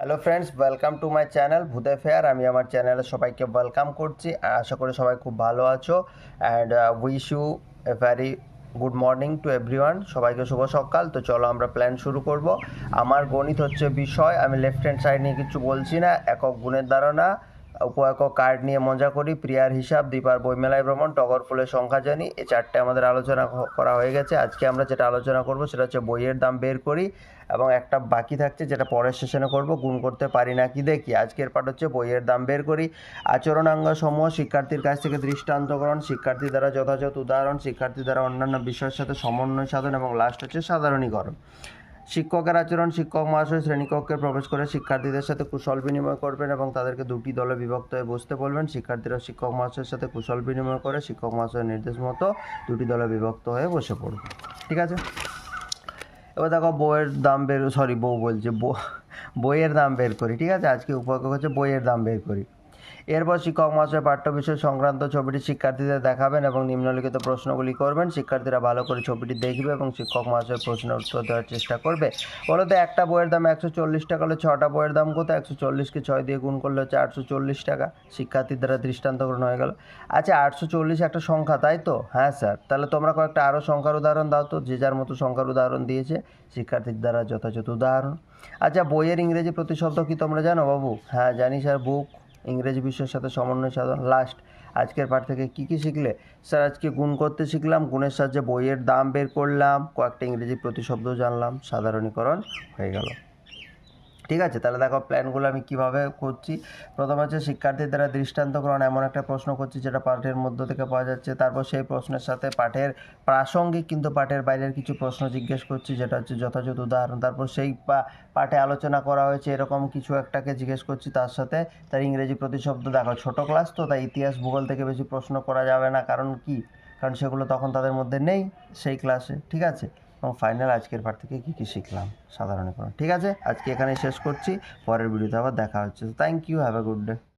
Hello friends welcome to my channel ভূতে ফেয়ার আমি আমার চ্যানেলে সবাইকে ওয়েলকাম করছি। আশা করি সবাই খুব ভালো আছো। And wish you a very good morning to everyone সবাইকে শুভ সকাল। তো চলো আমরা প্ল্যান শুরু করব। আমার গণিত হচ্ছে বিষয়। আমি লেফট হ্যান্ড সাইড নিয়ে কিছু বলছি না। একক গুণের ধারণা। একক কার্ড নিয়ে মজা করি। প্রিয়ার হিসাব, দীপার বইমেলায় ভ্রমণ, টগর ফুলের সংখ্যা জানি। এই চারটে আমাদের আলোচনা করা হয়ে গেছে। আজকে আমরা যেটা আলোচনা করব সেটা হচ্ছে বইয়ের দাম বের করি এবং একটা বাকি থাকছে যেটা পরের সেশনে করব। গুণ করতে পারি না কি দেখি। আজকের পাঠ হচ্ছে বইয়ের দাম বের করি। আচরণাঙ্গ সমূহ, শিক্ষার্থীর কাছ থেকে দৃষ্টান্তকরণ, শিক্ষার্থী দ্বারা যথাযথ উদাহরণ, শিক্ষার্থী দ্বারা অন্যান্য বিষয়ের সাথে সমন্বয় সাধন এবং লাস্ট হচ্ছে সাধারণীকরণ। শিক্ষকের আচরণ, শিক্ষক মহাশয়, শ্রেণীকক্ষে প্রবেশ করে শিক্ষার্থীদের সাথে কুশল বিনিময় করবেন এবং তাদেরকে দুটি দলে বিভক্ত হয়ে বসতে বলবেন। শিক্ষার্থীরা শিক্ষক মহাশয়ের সাথে কুশল বিনিময় করে শিক্ষক মহাশয়ের নির্দেশ মতো দুটি দলে বিভক্ত হয়ে বসে পড়বে। ঠিক আছে? এবার দেখো বইয়ের দাম বের সরি বউ বলছে বইয়ের দাম বের করি। ঠিক আছে? আজকে উপভোগ হচ্ছে বইয়ের দাম বের করি। এরপর শিক্ষক মহাশয় পাঠ্য বিষয় সংক্রান্ত ছবিটি শিক্ষার্থীদের দেখাবেন এবং নিম্নলিখিত প্রশ্নগুলি করবেন। শিক্ষার্থীরা ভালো করে ছবিটি দেখবে এবং শিক্ষক মহাশয় প্রশ্নের উত্তর দেওয়ার চেষ্টা করবে। বলতে একটা বইয়ের দাম একশো চল্লিশ টাকা হলে ছটা বইয়ের দাম কত? একশো চল্লিশকে ছয় দিয়ে গুণ করলে হচ্ছে আটশো চল্লিশ টাকা। শিক্ষার্থীর দ্বারা দৃষ্টান্তকরণ হয়ে গেল। আচ্ছা আটশো চল্লিশ একটা সংখ্যা, তাই তো? হ্যাঁ স্যার। তাহলে তোমরা কয়েকটা আরও সংখ্যার উদাহরণ দাও তো, যে যার মতো সংখ্যার উদাহরণ দিয়েছে শিক্ষার্থীর দ্বারা যথাযথ উদাহরণ। আচ্ছা বইয়ের ইংরেজি প্রতিশব্দ কি তোমরা জানো বাবু? হ্যাঁ জানি স্যার, বুক। ইংরেজি বিষয়ের সাথে সমন্বয় সাধন। লাস্ট আজকের পাঠ থেকে কি কি শিখলে? স্যার আজকে গুণ করতে শিখলাম, গুণের সাহায্যে বইয়ের দাম বের করলাম, কয়েকটা ইংরেজি প্রতিশব্দ জানলাম, সাধারণীকরণ হয়ে গেল। ঠিক আছে? তাহলে দেখো প্ল্যানগুলো আমি কীভাবে করছি। প্রথম হচ্ছে শিক্ষার্থীর দ্বারা দৃষ্টান্তকরণ এমন একটা প্রশ্ন করছি, যেটা পাঠের মধ্য থেকে পাওয়া যাচ্ছে। তারপর সেই প্রশ্নের সাথে পাঠের প্রাসঙ্গিক কিন্তু পাঠের বাইরের কিছু প্রশ্ন জিজ্ঞেস করছি, যেটা হচ্ছে যথাযথ উদাহরণ। তারপর সেই পাঠে আলোচনা করা হয়েছে, এরকম কিছু একটাকে জিজ্ঞেস করছি তার সাথে। তার ইংরেজি প্রতিশব্দ দেখো, ছোট ক্লাস তো, তাই ইতিহাস ভূগোল থেকে বেশি প্রশ্ন করা যাবে না। কারণ কি? কারণ সেগুলো তখন তাদের মধ্যে নেই সেই ক্লাসে ঠিক আছে? এবং ফাইনাল আজকের পার থেকে কী কী শিখলাম, সাধারণীকরণ। ঠিক আছে? আজকে এখানে শেষ করছি। পরের ভিডিওতে আবার দেখা হচ্ছে। Thank you have a good day